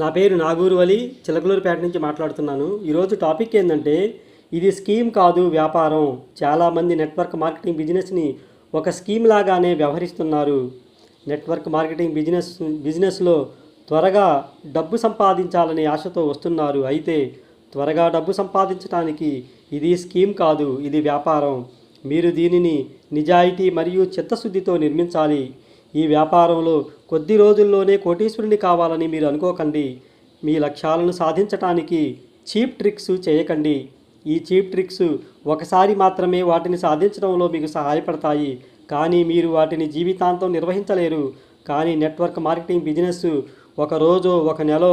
నా పేరు నాగూరు వలి చిలకలూరుపేట నుంచి మాట్లాడుతున్నాను. ఈరోజు టాపిక్ ఏంటంటే ఇది స్కీమ్ కాదు వ్యాపారం. చాలామంది నెట్వర్క్ మార్కెటింగ్ బిజినెస్ని ఒక స్కీమ్ లాగానే వ్యవహరిస్తున్నారు. నెట్వర్క్ మార్కెటింగ్ బిజినెస్ బిజినెస్లో త్వరగా డబ్బు సంపాదించాలనే ఆశతో వస్తున్నారు. అయితే త్వరగా డబ్బు సంపాదించడానికి ఇది స్కీమ్ కాదు ఇది వ్యాపారం. మీరు దీనిని నిజాయితీ మరియు చిత్తశుద్ధితో నిర్మించాలి. ఈ వ్యాపారంలో కొద్ది రోజుల్లోనే కోటీశ్వరుని కావాలని మీరు అనుకోకండి. మీ లక్ష్యాలను సాధించటానికి చీప్ ట్రిక్స్ చేయకండి. ఈ చీప్ ట్రిక్స్ ఒకసారి మాత్రమే వాటిని సాధించడంలో మీకు సహాయపడతాయి. కానీ మీరు వాటిని జీవితాంతం నిర్వహించలేరు. కానీ నెట్వర్క్ మార్కెటింగ్ బిజినెస్ ఒక రోజు ఒక నెల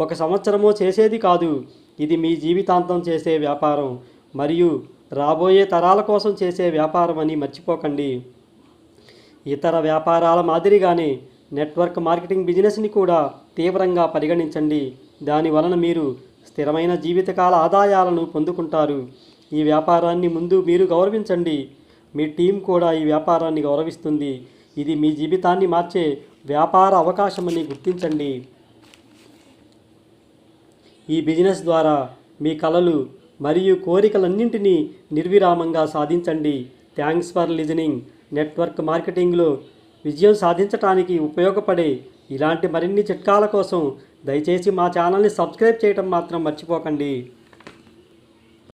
ఒక సంవత్సరమో చేసేది కాదు. ఇది మీ జీవితాంతం చేసే వ్యాపారం. మరియు రాబోయే తరాల కోసం చేసే వ్యాపారం అని మర్చిపోకండి. ఇతర వ్యాపారాల మాదిరిగానే నెట్వర్క్ మార్కెటింగ్ బిజినెస్ని కూడా తీవ్రంగా పరిగణించండి. దాని వలన మీరు స్థిరమైన జీవితకాల ఆదాయాలను పొందుకుంటారు. ఈ వ్యాపారాన్ని ముందు మీరు గౌరవించండి. మీ టీం కూడా ఈ వ్యాపారాన్ని గౌరవిస్తుంది. ఇది మీ జీవితాన్ని మార్చే వ్యాపార అవకాశమని గుర్తించండి. ఈ బిజినెస్ ద్వారా మీ కలలు మరియు కోరికలన్నింటినీ నిర్విరామంగా సాధించండి. Thanks for listening. నెట్వర్క్ మార్కెటింగ్లో విజయం సాధించడానికి ఉపయోగపడే ఇలాంటి మరిన్ని చిట్కాల కోసం దయచేసి మా ఛానల్ని సబ్స్క్రైబ్ చేయడం మాత్రం మర్చిపోకండి.